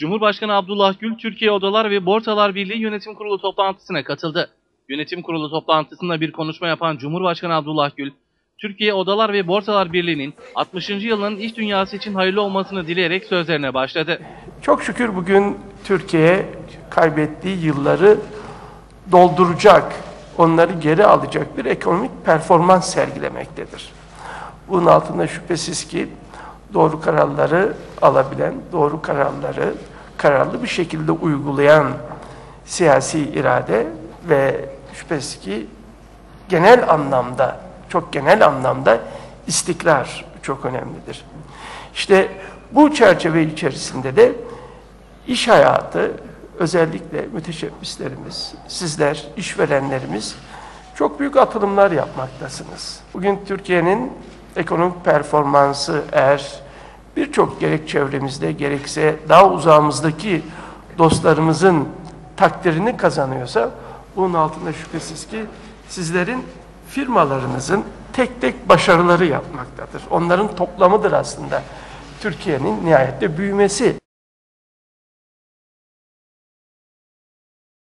Cumhurbaşkanı Abdullah Gül, Türkiye Odalar ve Borsalar Birliği Yönetim Kurulu toplantısına katıldı. Yönetim Kurulu toplantısında bir konuşma yapan Cumhurbaşkanı Abdullah Gül, Türkiye Odalar ve Borsalar Birliği'nin 60. yılının iş dünyası için hayırlı olmasını dileyerek sözlerine başladı. Çok şükür bugün Türkiye kaybettiği yılları dolduracak, onları geri alacak bir ekonomik performans sergilemektedir. Bunun altında şüphesiz ki doğru kararları alabilen, doğru kararları kararlı bir şekilde uygulayan siyasi irade ve şüphesiz ki genel anlamda, çok genel anlamda istikrar çok önemlidir. İşte bu çerçeve içerisinde de iş hayatı, özellikle müteşebbislerimiz, sizler, işverenlerimiz çok büyük atılımlar yapmaktasınız. Bugün Türkiye'nin ekonomik performansı eğer birçok gerek çevremizde gerekse daha uzağımızdaki dostlarımızın takdirini kazanıyorsa bunun altında şüphesiz ki sizlerin firmalarınızın tek tek başarıları yapmaktadır. Onların toplamıdır aslında Türkiye'nin nihayette büyümesi.